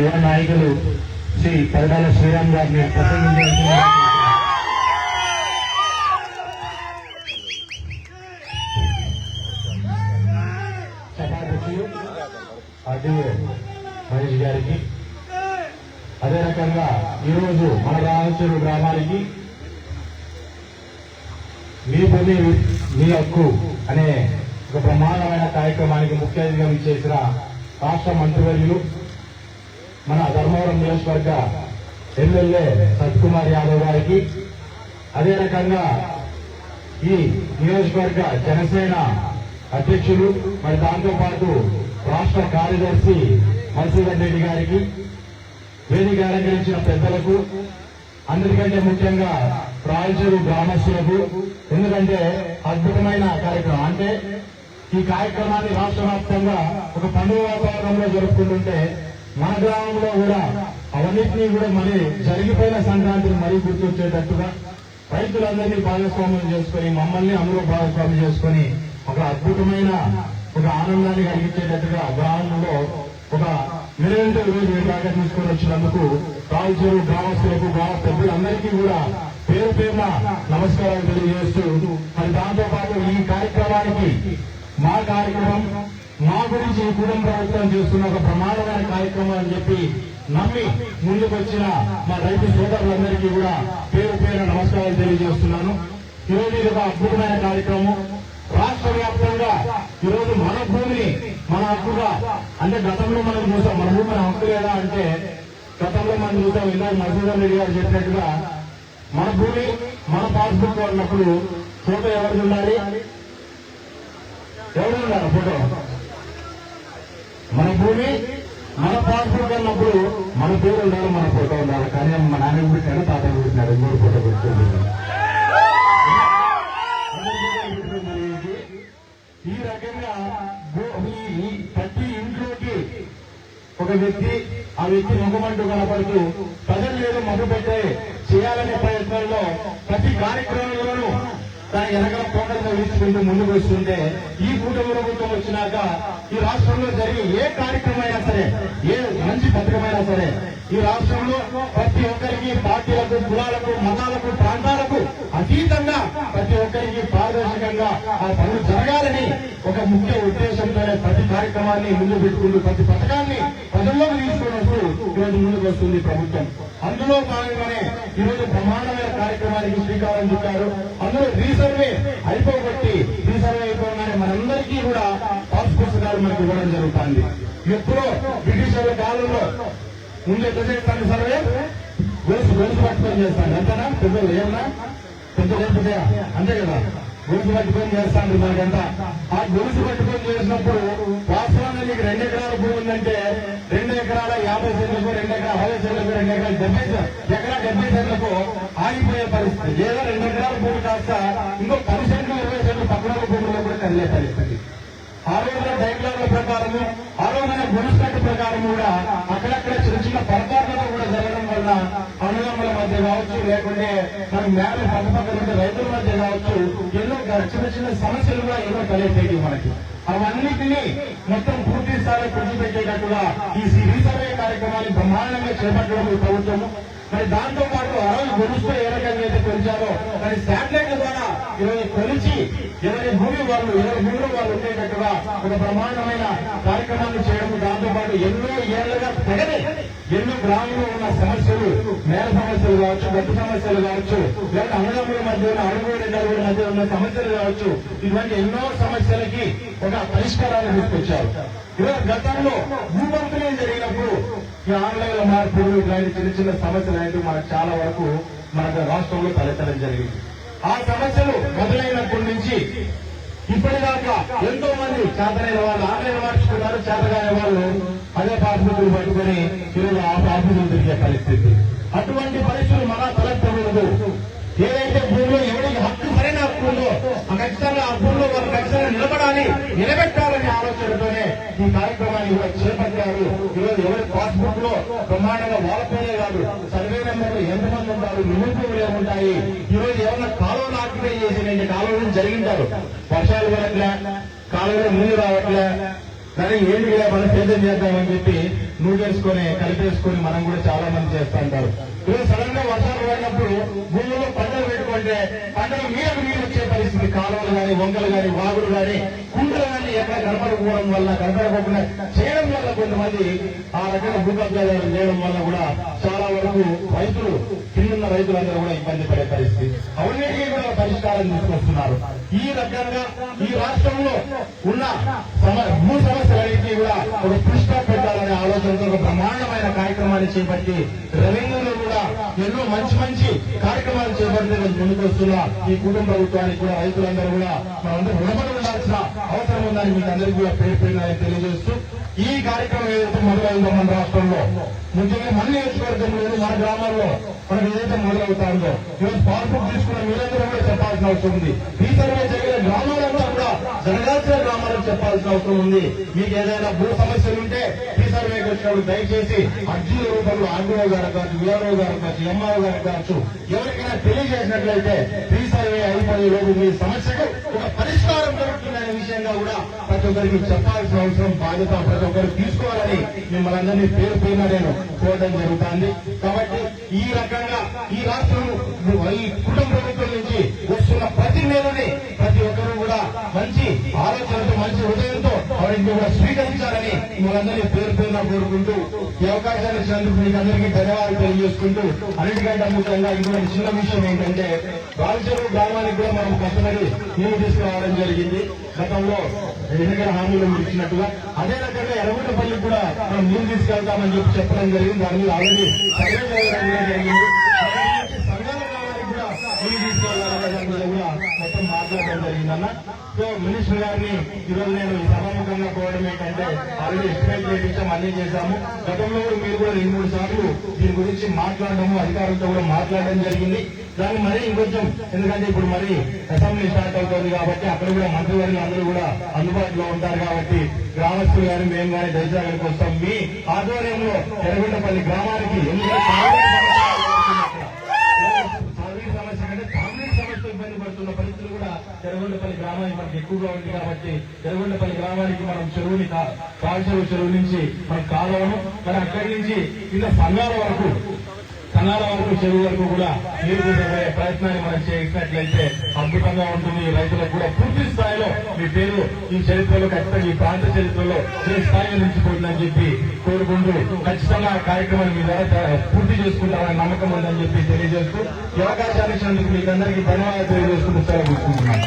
యువ నాయకులు శ్రీ పరిడాల శ్రీరామ్ గారిని ప్రసంగించాల్సిన సభాధ్యక్షులు మహేష్ గారికి అదే రకంగా ఈరోజు మన రామచూరు గ్రామానికి మీ భూమి మీ హక్కు అనే ఒక బ్రహ్మాండమైన కార్యక్రమానికి ముఖ్య అతిథిగా చేసిన రాష్ట్ర మంత్రివర్యులు మన ధర్మవరం నియోజకవర్గ ఎమ్మెల్యే సత్కుమార్ యాదవ్ గారికి. అదే రకంగా ఈ నియోజకవర్గ జనసేన అధ్యక్షులు మరి దాంతో పాటు రాష్ట్ర కార్యదర్శి మధుసూదన్ రెడ్డి గారికి వేదిక అలంకరించిన పెద్దలకు అందరికంటే ముఖ్యంగా రాయచూరు గ్రామస్తులకు ఎందుకంటే అద్భుతమైన కార్యక్రమం. అంటే ఈ కార్యక్రమాన్ని రాష్ట్ర వ్యాప్తంగా ఒక పండుగ వాతావరణంలో జరుపుకుంటుంటే మన గ్రామంలో కూడా అవన్నింటినీ కూడా మరి జరిగిపోయిన సంక్రాంతిని మరీ గుర్తొచ్చేటట్టుగా రైతులందరినీ భాగస్వామ్యం చేసుకొని మమ్మల్ని అందరూ భాగస్వామ్యం చేసుకొని ఒక అద్భుతమైన ఒక ఆనందాన్ని కలిగించేటట్టుగా గ్రామంలో ఒక నిరంతర రోజు దాకా తీసుకొని వచ్చినందుకు రాయచూరు గ్రామస్తులకు గ్రామ పెద్దలందరికీ కూడా పేరు పేరున నమస్కారాలు తెలియజేస్తూ మరి దాంతో పాటు ఈ కార్యక్రమానికి మా కార్యక్రమం నా గురించి ఈ కుటుంబ ప్రభుత్వం చేస్తున్న ఒక ప్రమాదమైన కార్యక్రమం అని చెప్పి నమ్మి ముందుకొచ్చిన మా రైతు సోదరులందరికీ కూడా పేరు పేరు నమస్కారాలు తెలియజేస్తున్నాను. ఈరోజు ఇది ఒక అద్భుతమైన కార్యక్రమం. రాష్ట్ర వ్యాప్తంగా ఈరోజు మన భూమిని మన హక్కుగా అంటే గతంలో మనం చూసాం మన భూమి మన హక్కు లేదా అంటే గతంలో మనం చూసాం ఇందాక మధుసూదన్ రెడ్డి గారు చెప్పినట్టుగా మన భూమి మన పాస్బుక్ అన్నప్పుడు ఫోటో ఎవరిది ఉండాలి? ఎవరు ఉన్నారు ఫోటో? మన భూమి మన పాస్బుక్ అన్నప్పుడు మన పేరు ఉండాలి మన ఫోటో ఉండాలి. కానీ మా నాన్న పెట్టాడు తాత పెట్టినాడు మూడు ఫోటో పెట్టుకుంది. ఈ రకంగా ఈ- ప్రతి ఇంట్లోకి ఒక వ్యక్తి ఆ వ్యక్తి ముఖమంటూ కనపడుతూ ప్రజలు లేదు మధు పెట్టే చేయాలనే ప్రయత్నంలో ప్రతి కార్యక్రమంలోనూ తన వెనకాల పోటంగా వీసుకుంటూ ముందుకు వస్తుంటే ఈ కూటమి ప్రభుత్వం వచ్చినాక ఈ రాష్ట్రంలో జరిగే ఏ కార్యక్రమం అయినా సరే ఏ మంచి పథకమైనా సరే ఈ రాష్ట్రంలో ప్రతి ఒక్కరికి పార్టీలకు కులాలకు మతాలకు ప్రాంతాలకు అతీతంగా ప్రతి ఒక్కరికి పారదర్శకంగా ఆ పనులు జరగాలని ఒక ముఖ్య ఉద్దేశంతోనే ప్రతి కార్యక్రమాన్ని ముందు పెట్టుకుంటూ ప్రతి పథకాన్ని ప్రజల్లోకి తీసుకున్నప్పుడు ఈరోజు ముందుకు వస్తుంది ప్రభుత్వం. అందులో భాగంగానే ఈరోజు ప్రమాణమైన కార్యక్రమానికి శ్రీకారం చుట్టారు. అందులో రీసర్వే అయిపోగొట్టి రీసర్వే అయిపోగానే మనందరికీ కూడా పాస్ పుస్తకాలు మనకు ఇవ్వడం జరుగుతుంది. ఎప్పుడో బ్రిటిషర్ల కాలంలో ముందు ఎట్లా చేస్తాను సర్వే గొలుసు గొలుసు పట్టుకొని చేస్తాను ఎంతనా పెద్దలు ఏమన్నా? పెద్ద లేకపోతే అంతే కదా? గొలుసు పట్టుకొని చేస్తాను మనకంతా. ఆ గొలుసు పట్టుకొని చేసినప్పుడు వాస్తవంగా మీకు రెండు ఎకరాల భూమి ఉందంటే రెండు ఎకరాల యాభై సెంట్లకు రెండు ఎకరాల అరవై సెంట్లకు రెండు ఎకరాల డెబ్బై సె- ఎకరా డెబ్బై సెంట్లకు ఆగిపోయే పరిస్థితి. లేదా రెండు ఎకరాల భూమి కాస్త ఇంకో పది సెంట్లు ఇరవై సెంట్లు పక్కన భూమిలో కూడా కదిలే పరిస్థితి. ఆ రోజున డైగ్రామ్ల ప్రకారము ఆ రోజున గుణస్థాయి ప్రకారం కూడా అక్కడక్కడ చిన్న చిన్న పొరపాట్లతో ఉన్న జరగడం మధ్య కావచ్చు లేకుంటే మన మేడ పక్కపక్కన ఉండే రైతుల మధ్య కావచ్చు ఎన్నో చిన్న చిన్న సమస్యలు కూడా ఎన్నో తలెత్తేవి మనకి. అవన్నిటినీ మొత్తం పూర్తి స్థాయిలో పెట్టేటట్టుగా ఈ రీసర్వే కార్యక్రమాన్ని బ్రహ్మాండంగా చేపట్టడం ఈ ప్రభుత్వము. మరి దాంతో పాటు ఆ రోజు గొలుస్తూ ఏ రకంగా అయితే కొలిచారో మరి శాటిలైట్ ద్వారా ఈరోజు కొలిచి ఇరవై భూమి వాళ్ళు ఇరవై భూములు వాళ్ళు ఉండేటట్టుగా ఒక ప్రమాణమైన కార్యక్రమాన్ని చేయడం దాంతోపాటు ఎన్నో ఏళ్ళుగా తగని ఎన్నో గ్రామంలో ఉన్న సమస్యలు నేల సమస్యలు కావచ్చు గట్టి సమస్యలు కావచ్చు లేదా అన్నదమ్ముల మధ్య ఉన్న అడుగుడి మధ్య ఉన్న సమస్యలు కావచ్చు ఇటువంటి ఎన్నో సమస్యలకి ఒక పరిష్కారాన్ని తీసుకొచ్చారు. ఈరోజు గతంలో భూపంపిణీ జరిగినప్పుడు ఈ ఆన్లైన్ మార్పులు ఇలాంటి చిన్న చిన్న సమస్యలు అనేవి మనకు చాలా వరకు మన రాష్ట్రంలో తలెత్తడం జరిగింది. ఆ సమస్యలు మొదలైనప్పటి నుంచి ఇప్పటిదాకా ఎంతో మంది చేతనైన వాళ్ళు ఆన్లైన్ మార్చుకున్నారు చేతగానే వాళ్ళు అదే పాస్బుక్లు పట్టుకొని ఈరోజు ఆ పాస్బుక్లు తిరిగే పరిస్థితి. అటువంటి పరిస్థితులు మన తలెత్తకూడదు ఏదైతే భూమిలో ఎవరికి హక్కు సరైన హక్కు ఉందో ఆ ఖచ్చితంగా ఆ ఖచ్చితంగా నిలబడాలి నిలబెట్టాలనే ఆలోచనతోనే ఈ కార్యక్రమాన్ని కూడా చేపట్టారు. ఈరోజు ఎవరి పాస్బుక్లో బ్రహ్మాండంగా వాళ్ళ కాదు సర్వే నెంబర్లు ఎంతమంది ఉంటారు నిలుపులు ఏముంటాయి ఈ రోజు ఏమన్నా కాలువలు ఆక్యుపై చేసి కాలువలు జరిగింటారు. వర్షాలు పడట్లే కాలువలో ముందు రావట్లే కానీ ఏంటి ఇలా మనం సేద్యం చేద్దామని చెప్పి నూడేసుకొని కలిపేసుకొని మనం కూడా చాలా మంది చేస్తా ఉంటారు సడన్గా వర్షాలు పడినప్పుడు భూమిలో పంటలు పెట్టుకుంటే పంటలు మీద నీరు వచ్చే పరిస్థితి. కాలువలు గాని వంకలు గాని వాగులు గాని కుండలు గాని ఎక్కడ కనపడకపోవడం వల్ల కనపడకుండా చేయడం వల్ల కొంతమంది ఆ రకంగా భూకబ్జాలు చేయడం వల్ల కూడా చాలా వరకు రైతులు కిందున్న రైతులందరూ కూడా ఇబ్బంది పడే పరిస్థితి. అవన్నిటికీ కూడా పరిష్కారం తీసుకొస్తున్నారు. ఈ రకంగా ఈ రాష్ట్రంలో ఉన్న భూ సమస్యలన్నింటినీ కూడా ఒక పుష్ట పెట్టాలనే ఆలోచనతో ఒక బ్రహ్మాండమైన కార్యక్రమాన్ని చేపట్టి రెవెన్యూలో ఎన్నో మంచి మంచి కార్యక్రమాలు చేపట్టి ముందుకొస్తున్న ఈ కుటుంబ ప్రభుత్వానికి కూడా రైతులందరూ కూడా మనందరూ రుణపడి ఉండాల్సిన అవసరం ఉందని మీకు అందరికీ కూడా పేరు తెలియజేస్తూ ఈ కార్యక్రమం ఏదైతే మొదలైందో మన రాష్ట్రంలో ముఖ్యంగా మన నియోజకవర్గంలో మన గ్రామాల్లో మనకు ఏదైతే మొదలవుతాందో ఈరోజు పాస్బుక్ తీసుకున్న మీరందరూ కూడా చెప్పాల్సిన అవసరం ఉంది. ఈ సర్వే జరిగిన గ్రామాలంతా కూడా గ్రామాలకు చెప్పాల్సిన అవసరం ఉంది. మీకు ఏదైనా భూ సమస్యలు ఉంటే ఈ సర్వేకి వచ్చినప్పుడు దయచేసి అర్జీల రూపంలో ఆర్డీఓ గారు కావచ్చు విఆర్ఓ గారు కావచ్చు ఎంఆర్ఓ గారు కావచ్చు ఎవరికైనా తెలియజేసినట్లయితే ఈ సర్వే అయిపోయే రోజు మీ సమస్యకు ఒక పరిష్కారం దొరుకుతుందనే విషయంగా కూడా ప్రతి ఒక్కరికి చెప్పాల్సిన అవసరం బాధ్యత ప్రతి ఒక్కరు తీసుకోవాలని మిమ్మల్ని అందరినీ పేరు పేరున నేను కోరడం జరుగుతుంది. కాబట్టి ఈ రకంగా ఈ రాష్ట్రం ఈ కుటుంబ ప్రభుత్వం నుంచి వస్తున్న ప్రతి నెలని మంచి ఆలోచనతో మంచి హృదయంతో వారికి కూడా స్వీకరించాలని మీరందరినీ పేరు పేరున కోరుకుంటూ ఈ అవకాశాన్ని ఇచ్చినందుకు మీకు అందరికీ ధన్యవాదాలు తెలియజేసుకుంటూ అన్నిటికంటే ముఖ్యంగా ఇంకొక చిన్న విషయం ఏంటంటే రామచెరువు గ్రామానికి కూడా మనం కష్టపడి నీళ్ళు తీసుకురావడం జరిగింది. గతంలో ఎన్నికల హామీలు ఇచ్చినట్టుగా. అదే రకంగా ఎర్రగుంటపల్లికి కూడా మనం నీళ్ళు తీసుకెళ్తామని చెప్పి చెప్పడం జరిగింది. దాని మీద ఆల్రెడీ సర్వే జరిగింది సంఘాల గ్రామానికి కూడా నీళ్ళు తీసుకెళ్ళాలనే దాని మీద కూడా మొత్తం మాట్లాడడం సో మినిస్టర్ గారిని ఈరోజు నేను సభాముఖంగా కోవడం ఏంటంటే ఆల్రెడీ ఎక్స్ప్లెయిన్ చేయించాం అన్ని చేశాము. గతంలో కూడా మీరు కూడా రెండు మూడు సార్లు దీని గురించి మాట్లాడడము అధికారులతో కూడా మాట్లాడడం జరిగింది. దాన్ని మరీ ఇంకొంచెం ఎందుకంటే ఇప్పుడు మరి అసెంబ్లీ స్టార్ట్ అవుతుంది కాబట్టి అక్కడ కూడా మంత్రివర్గం అందరూ కూడా అందుబాటులో ఉంటారు కాబట్టి గ్రామస్తులు కానీ మేము కానీ దయచేయడానికి వస్తాం మీ ఆధ్వర్యంలో ఎర్రగొండపల్లి గ్రామానికి ఎందుకంటే ఎర్రగొండపల్లి గ్రామానికి మనకి ఎక్కువగా ఉంది కాబట్టి ఎర్రగొండపల్లి గ్రామానికి మనం చెరువుని కా- కాల్చెరువు చెరువు నుంచి మనం కాలువను మరి అక్కడి నుంచి కింద సంఘాల వరకు సంఘాల వరకు చెరువు వరకు కూడా నీరు ప్రయత్నాన్ని మనం చేసినట్లయితే అద్భుతంగా ఉంటుంది. రైతులకు కూడా పూర్తి ఈ చరిత్రలో ఖచ్చితంగా ఈ ప్రాంత చరిత్రలో ఏ స్థాయిలో నిలిచిపోతుందని చెప్పి కోరుకుంటూ ఖచ్చితంగా ఆ కార్యక్రమాన్ని మీ ద్వారా పూర్తి చేసుకుంటామని నమ్మకం ఉందని చెప్పి తెలియజేస్తూ ఈ అవకాశాన్ని ఇచ్చినందుకు మీకు అందరికీ ధన్యవాదాలు తెలియజేసుకుంటూ సెలవు తీసుకుంటున్నాను.